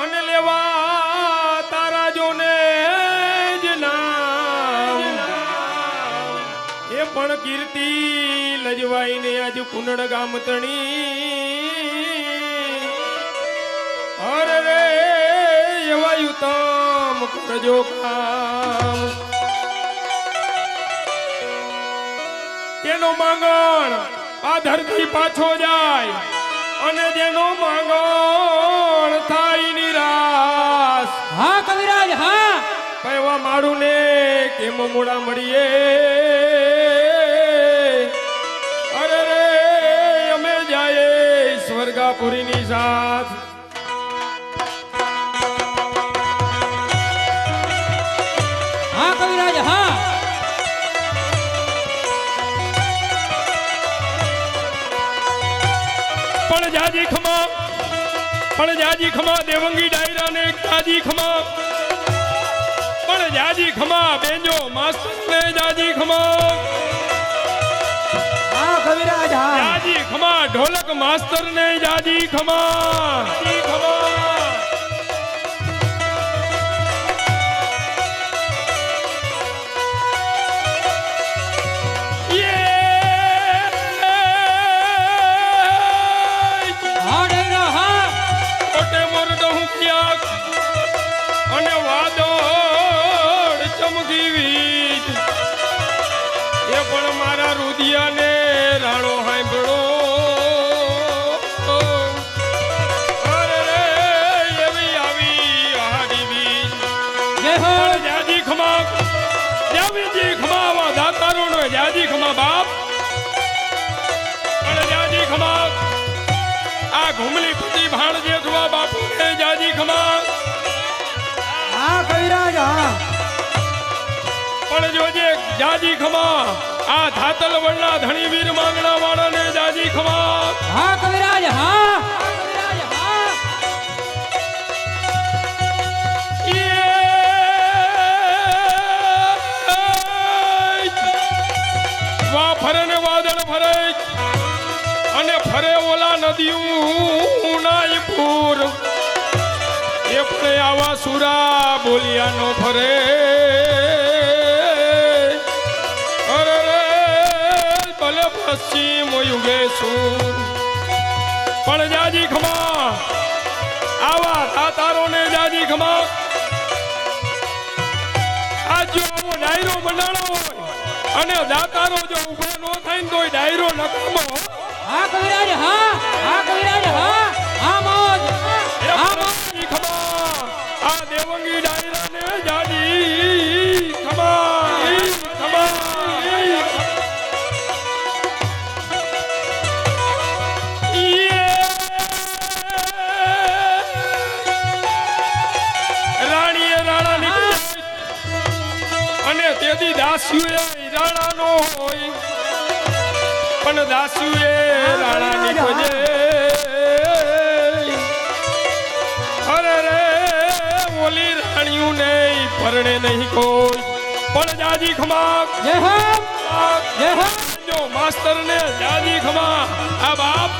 અને લેવા તારા જોને જ નામ. એ પણ કીર્તિ લજવાઈને આજ કુંડળ ગામ તણી. અરે રે, એવા યુતમ કરજો કામ તેનો માંગણ આ ધરતી પાછો જાય. અને જેનો માંગણ થાય નિરાશ. હા કવિરાજ હા. પૈવા માડું ને કેમ મોડા મળીએ? અરે રે અમે જાય સ્વર્ગાપુરીની સાથ. પણ જાજી ખમા દેવંગી ડાયરા ને જાજી ખમા. પણ જાજી ખમા બેજો માસ્ટર ને જાજી ખમા. જાજી ખમા ઢોલક માસ્તર ને જાજી ખમા. જાજી ખમા. જોજે જાજી ખમા. આ ધાતલ વડના ધણી વીર માંગણા વાળાને જાજી ખમા. હા કવિરાજ હા. કવિરાજ હા વા ફરે ને વાદળ ફરે. અને ફરે ઓલા નદીયું નાય પૂર. એ પણ આવા સુરા બોલિયાનો ફરે. પશ્ચિમ યુગે સુર પણ જાજી ખમા આવા તાતારોને જાજી ખમા. આ જો આવો ડાયરો બનાવવાનો હોય અને દાતારો જો ઊભા ન થાય ને તોય ડાયરો નકામો હા. કવિરાજ હા હા કવિરાજ હા હા મોજ હા મોજ. ખમા આ દેવંગી ડાયરાને જાજી હોય પણ દાસ્યુએ રાણા નીકળે અરે રે ઓલી રાણીયું નહીં પરણે નહીં કોઈ. પણ જાજી ખમા જય હો જય હો જો માસ્તર ને જાજી ખમા. આ બાપ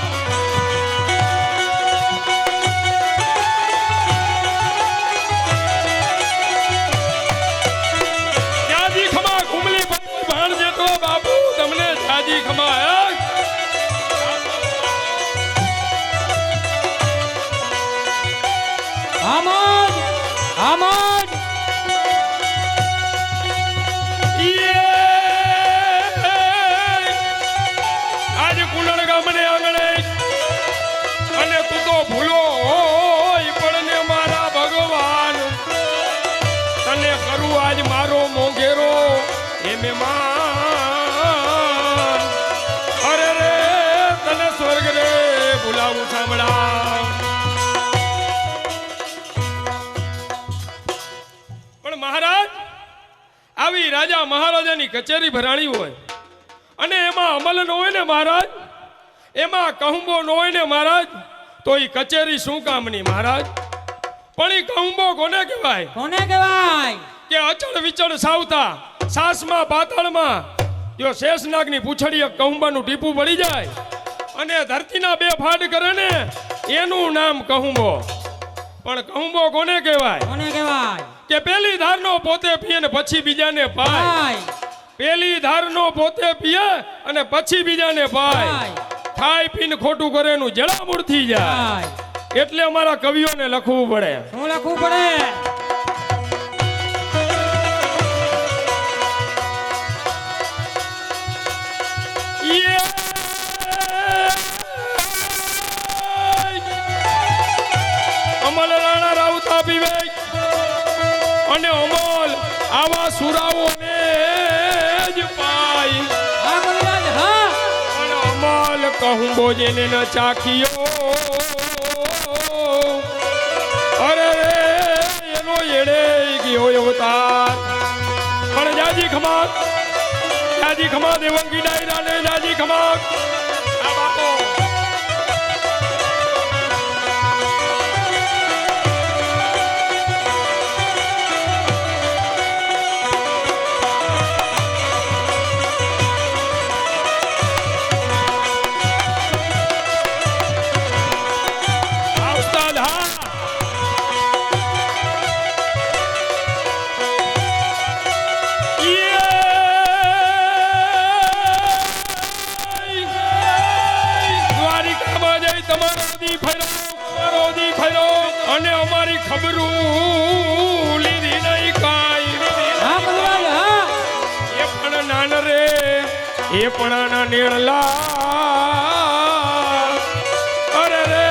હા મોજ રાજા મહારાજાની કચેરી ભરાણી હોય. અને એમાં અમલ ન હોય ને મહારાજ એમાં કહુંબો ન હોય ને મહારાજ તો એ કચેરી શું કામની મહારાજ? પણ એ કહુંબો કોને કહેવાય? કોને કહેવાય? કે અચળ વિચળ સાવતા સાસમાં પાતાળમાં જો શેષનાગની પૂંછડીએ કહુંબાનું ટીપું પડી જાય અને ધરતીના બે ફાડ કરે ને એનું નામ કહુંબો. પણ કહુંબો કોને કહેવાય? કોને કહેવાય? કે પેલી ધારનો પોતે પીએ ને પછી બીજાને પાય. પેલી ધારનો પોતે પીએ અને પછી બીજાને પાય. ખાઈ પીને ખોટું કરે એનું જળામૂળ થઈ જાય. એટલે અમારા કવિઓને લખવું પડે. શું લખવું પડે? અને અમલ આવા સુરાઓને જ પાય પણ અમલ કહું બોજેને ન ચાખ્યો અરે રે એનો એડે ગયો અવતાર. પણ જાજી ખમાક જાજી ખમા દેવંગી ડાયરા ને જાજી ખમાક આ બાપો ખબરું લીધી નહીં કાંઈ એ પણ નાન રે એ પણ ના નીળલા અરે રે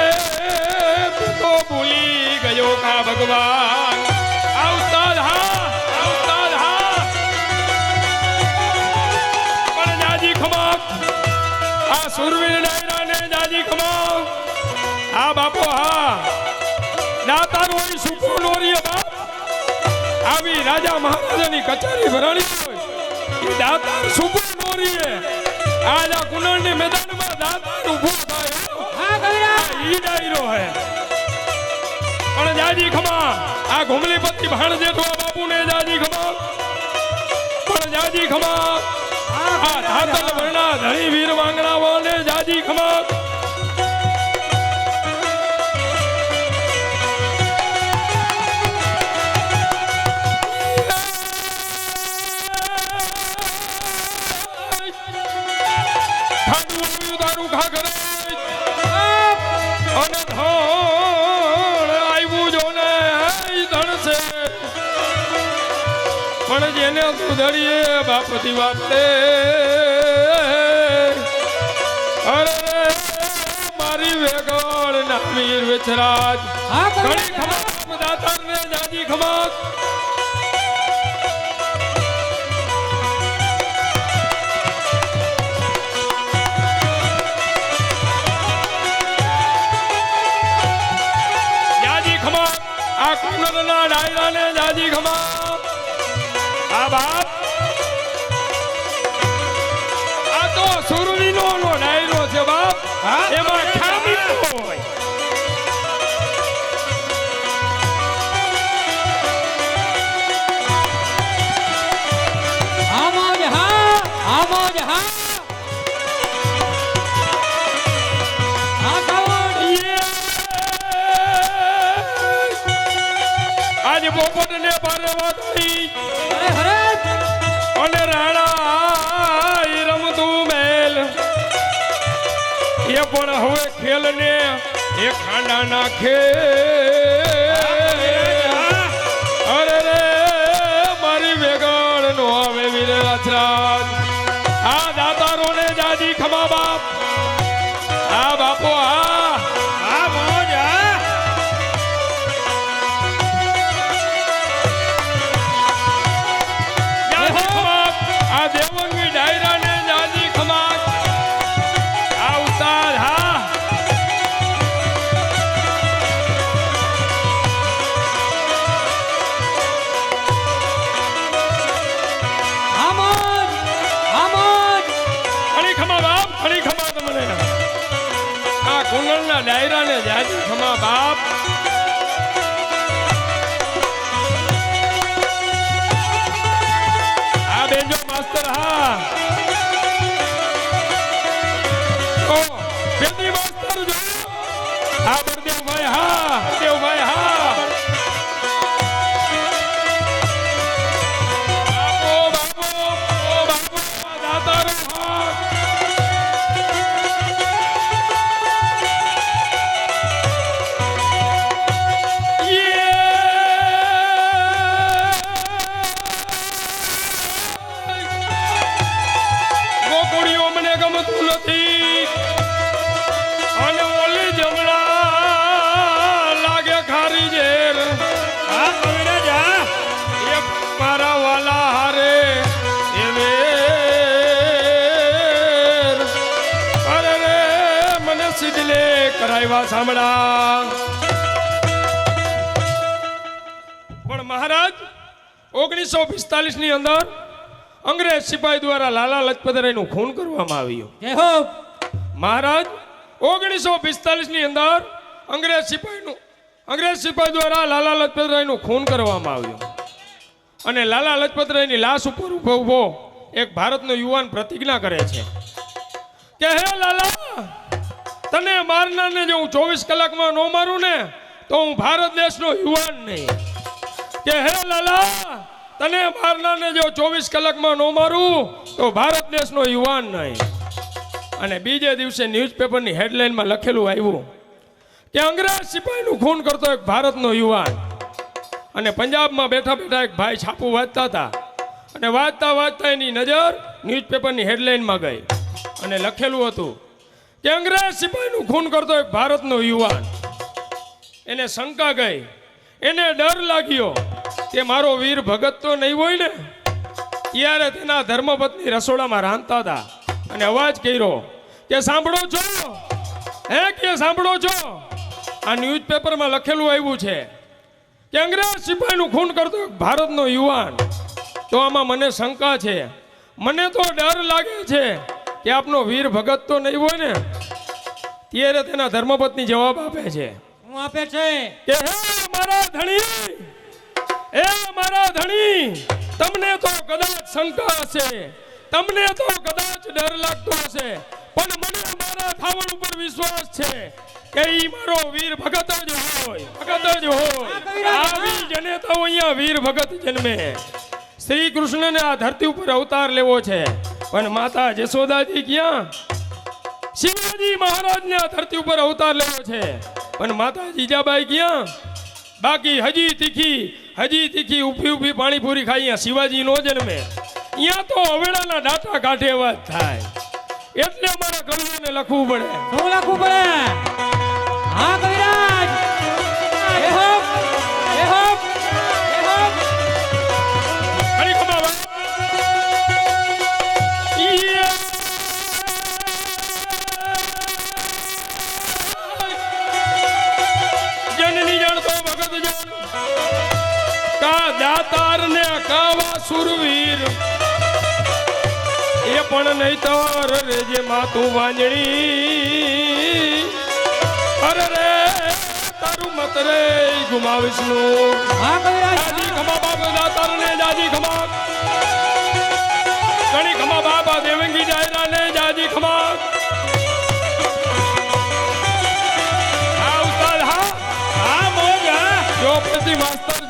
તું તો ભૂલી ગયો કા ભગવાન? આવતા હા આ હા. પણ જાજી ખમા આ સુરવીર ડાયરા ને જાજી ખમા આ બાપો હા દાતાર હોય સુપૂર્ણ હોય બાપ. આવી રાજા મહારાજાની કચેરી ભરાણી હોય. એ દાતાર સુપૂર્ણ હોય આજ આ કુંડળની મેદાનમાં દાતાર ઊભો થાય. ઈ ડાયરો હે. પણ જાજી ખમા આ ઘુમલીપતિ ભાણ જેઠવા બાપુને જાજી ખમા. પણ જાજી ખમા આ ધાતલ વર્ણા ધણી વીર વાંગણાઓને જાજી ખમા. ઘાઘરે અને છે પણ જેને સુધરીએ બાપથી બાપતે અરે મારી વેગળ ના વીર વિચરાજ હા ઘણી કવિરાજ ખમા જાજી ખમા કુંડલના ડાયરાને દાદી ખમા. આ બાપ એ ખાંડા નાખે. અરે રે મારી વેગળ નો આવે વિરાજ આ દાતારો હજ ખમા બાપ આ બેન જો માસ્તર હા. બેની માસ્તર જો. હા. એવા સાંભળા. પણ મહારાજ ઓગણીસો પિસ્તાલીસની અંદર અંગ્રેજ સિપાહી દ્વારા લાલા લજપતરાયનું ખૂન કરવામાં આવ્યું. મહારાજ ઓગણીસો પિસ્તાલીસની અંદર અંગ્રેજ સિપાહીનું અંગ્રેજ સિપાહી દ્વારા લાલા લજપતરાયનું ખૂન કરવામાં આવ્યું. અને લાલા લજપતરાયની લાશ ઉપર ઊભો ઊભો એક ભારતનો યુવાન પ્રતિજ્ઞા કરે છે. કે હે લાલા તને મારનારને જો હું ચોવીસ કલાકમાં ન મારું ને, તો હું ભારત દેશનો યુવાન નહીં. કે હે લાલા, તને મારનારને જો ચોવીસ કલાકમાં ન મારું, તો ભારત દેશનો યુવાન નહીં. અને બીજે દિવસે ન્યૂઝપેપરની હેડલાઇનમાં લખેલું આવ્યું કે અંગ્રેજ સિપાહીનું ખૂન કરતો એક ભારતનો યુવાન. અને પંજાબમાં બેઠા બેઠા એક ભાઈ છાપું વાંચતા હતા. અને વાંચતા વાંચતા એની નજર ન્યૂઝપેપરની હેડલાઇનમાં ગઈ. અને લખેલું હતું કે અંગ્રેજ સિપાહીનું ખૂન કરતો એક ભારતનો યુવાન. એને શંકા ગઈ. એને ડર લાગ્યો કે મારો વીર ભગત તો નહીં હોય ને? ત્યારે તેના ધર્મપત્ની રસોડામાં રાંધતા હતા અને અવાજ કર્યો કે સાંભળો છો. હે કે સાંભળો છો? આ ન્યૂઝપેપરમાં લખેલું આવ્યું છે. કે અંગ્રેજ સિપાહીનું ખૂન કરતો એક ભારતનો યુવાન. તો આમાં મને શંકા છે. મને તો ડર લાગે છે કે આપનો વીર ભગત તો નહીં હોય ને ત્યારે તેના ધર્મપત્ની જવાબ આપે છે. હું આપે છે? કે હે મારા ધણી એ મારા ધણી તમને તો કદાચ શંકા હશે તમને તો કદાચ ડર લાગતો હશે પણ મને મારા થાવણ ઉપર વિશ્વાસ છે કે ઈ મારો વીર ભગત જ હોય ભગત જ હોય. આવી જનેતાઓ અહીંયા વીર ભગત જન્મે. શ્રી કૃષ્ણને આ ધરતી ઉપર અવતાર લેવો છે. પણ માતા જશોદાજી ક્યાં? શિવાજી મહારાજને આ ધરતી ઉપર અવતાર લેવો છે. પણ માતા જીજાબાઈ ક્યાં? બાકી હજી તીખી હજી તીખી ઊભી ઊભી પાણીપુરી ખાઈ શિવાજી નો જન્મે. અહીંયા તો અવેડાના ડાટા કાઢે એવા જ થાય. એટલે અમારા કવિઓને લખવું પડે. શું લખવું પડે? હા કાવા સુરવીર. એ પણ નહીં તર રે જે માતું વાંજણી. અરે રે તારું મત રે ગુમાવીશનું ખમા બાપ દાતાર ને જાજી ખમા. ઘણી ખમા બાપા દેવંગી જાયરા ને જાજી ખમા. હા ઉસ્તાદ હા. હા મોજ હા. જો પછી માસ્તર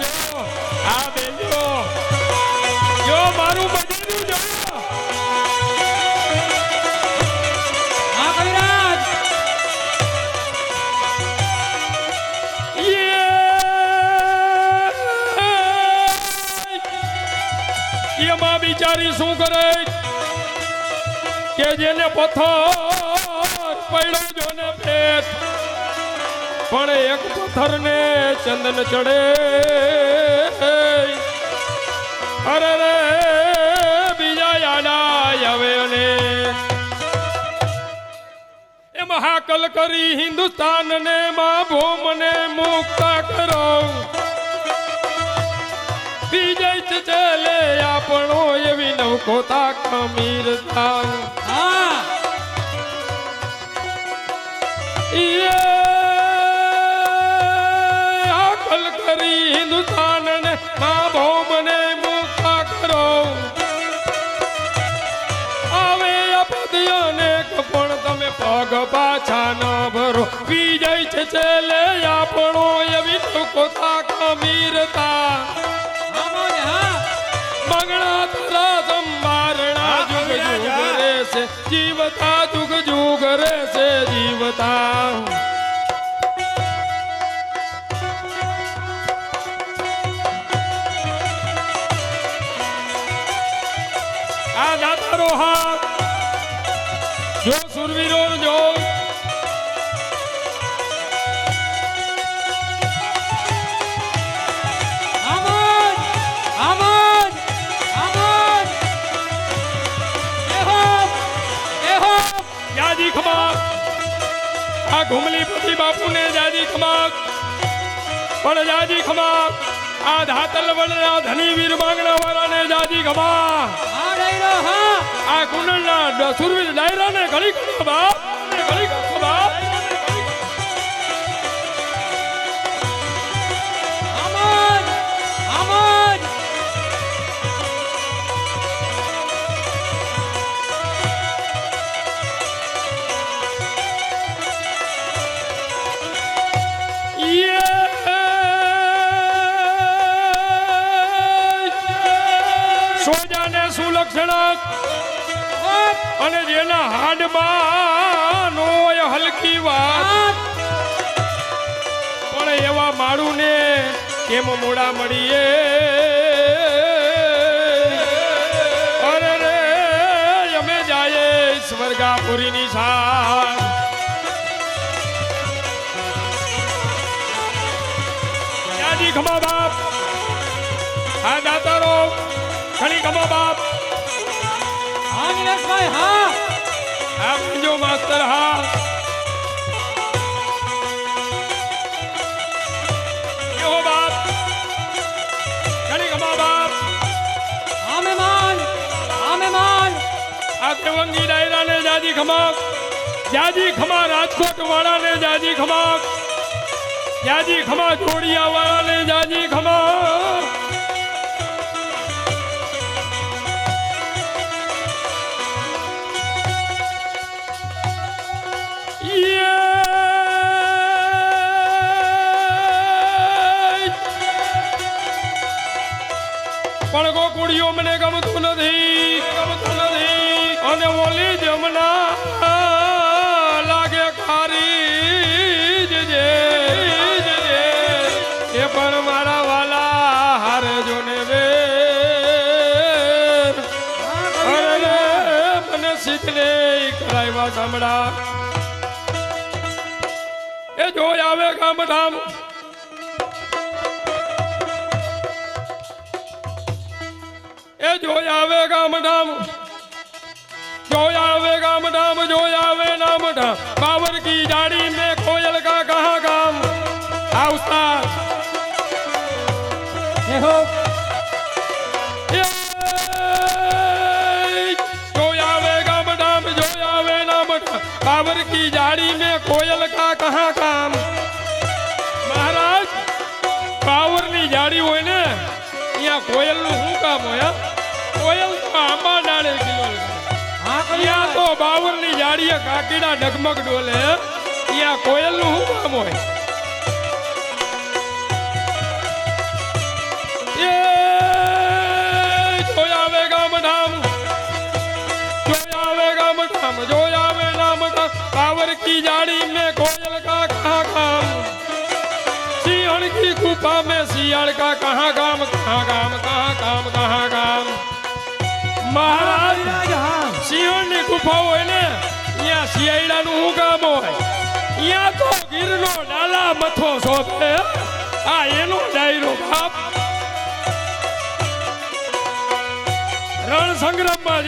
બિચારી શું કરે? કે જેને પથ્થર પડ્યો જો ને પેટ પણ એક પથ્થર ને ચંદન ચડે. અરે રે, બીજા યાડા આવે અને. એ મહાકલ કરી હિન્દુસ્તાન ને મા ભૂમ ને મુક્ત કરો. વિજય ચાલે આપણો એવી નવકોતા કમીરતા હા. આકલ કરી હિન્દુસ્તાન ને માં ભો મને મુક્ત કરો. આવે આપદીઓ ને પણ તમે પગ પાછા ન ભરો. વિજય છે ચલે આપણો એવી નવકોતા કમીરતા ખમીરતા મંગળા તારા સંભારણા જુગ જુગ છે જીવતા જુગ જુગ રહેશે જીવતા બાપુને જાજી ખમાક પણ જાજી ખમાક આ ધાતલ વડના ધની વીર માંગણા વાળાને જાજી ખમા હા ડાયરો હા. આ કુંડળના સુરવીર ડાયરાને ઘડી ઘણી બાપ સુલક્ષણ અને જેના હાડમાં નો હલકી વાત. પણ એવા માળું ને કેમ મોડા મળીએ? અરે અમે જાયે સ્વર્ગાપુરીની સાર ખમા બાપ. હા, દાતારો ઘણી ખમા બાપ. મંજો માસ્તર હા દેવંગી ડાયરાને જાજી ખમાક. જાજી ખમા રાજકોટ વાળાને જાજી ખમા જાજી ખમા જોડિયા વાળાને જાજી ખમા પણ ગોકુળીઓ મને ગમતું નથી. ગમતું નથી અને ઓલી જમના લાગે ખારી જજે એ પણ મારા વાલા હારે જોને રે અરે શીખને કરાવ્યા સાંભળા એ જોઈ આવે ગામ ધામ જોઈ આવે ગામધામ જોઈ આવે ગામધામ જોઈ આવે નામધામ બાવર કી જાડી મે કોયલ કા કહા ગામ. આવતા એહો બાબર કી જાડી મે કોયલ કા કહા કામ મહારાજ બાવરની જાડી હોય ને, અહીંયા કોયલનું શું કામ હોય આંબા ડાળે કિલો હા અહીંયા કવિરાજ તો બાવરની જાડીએ કાકીડા ડગમગ ડોલે અહીંયા કોયલનું શું કામ હોય એ જોઈ આવે ગામ ધામ જોઈ આવે ગામ ધામ જોઈ આવે નામ ધામ બાવર કી જાડી में कोयल का कहाँ काम सिंहण की गुफा में सियाड़ का कहाँ काम कहाँ काम कहाँ काम कहाँ काम મહારાજ સિંહણની ગુફા હોય ને અહીંયા શિયાળાનું શું કામ હોય. અહીંયા તો ગીરનો ડાલા મથો શોભે. આ એનો ડાયરો બાપ. રણ સંગ્રામમાં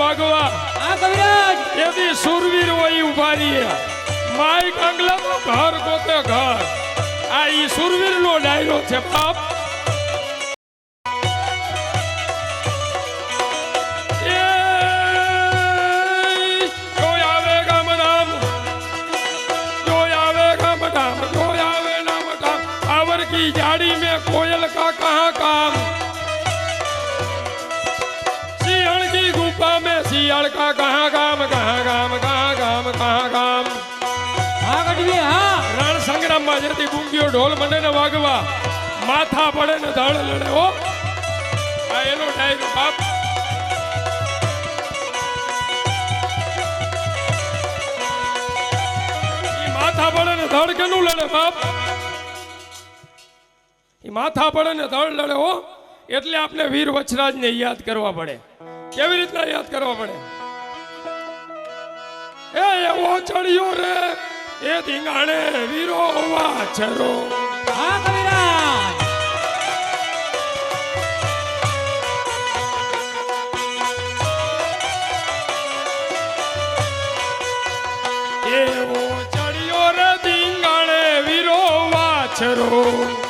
વાગવા તેથી સુરવીર હોય ઊભા રહીએ માય ઘર પોતે ઘર. આ ઈ સુરવીર નો ડાયરો છે બાપ. कोयल का कहाँ काम सिंहण की गुफा में सियाड़ का कहाँ काम कहाँ काम कहाँ काम कहाँ काम હા ગઢવી હા રણ સંગ્રામમાં જતી ગુંગીઓ ઢોલ મંડે ને વાગવા માથા પડે ને ધડ લડે હો આ એનો ડાયરો બાપ ઈ માથા પડે ને ધડ કેનું લડે બાપ માથા પડે ને ધળ લડે હો. એટલે આપણે વીર વચરાજને યાદ કરવા પડે. કેવી રીતના યાદ કરવા પડે? એ એવો ચડ્યો રે એ ધીંગાણે વીરો વાછરો હા કવિરાજ. એવો ચડ્યો રે ધીંગાણે વીરો છરો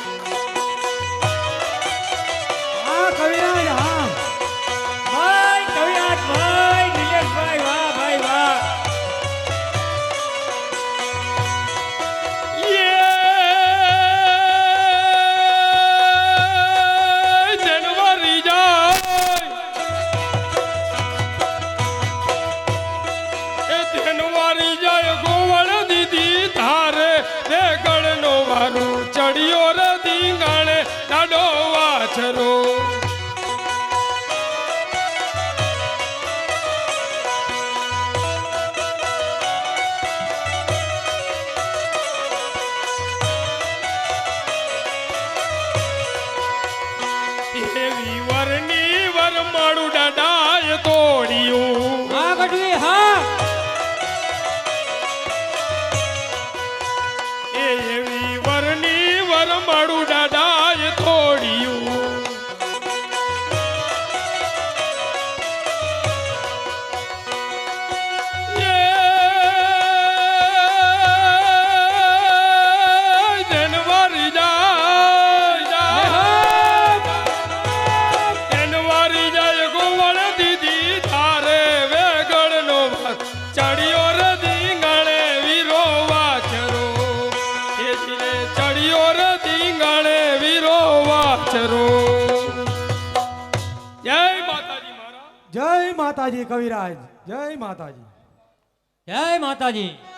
માતાજી કવિરાજ. જય માતાજી. જય માતાજી.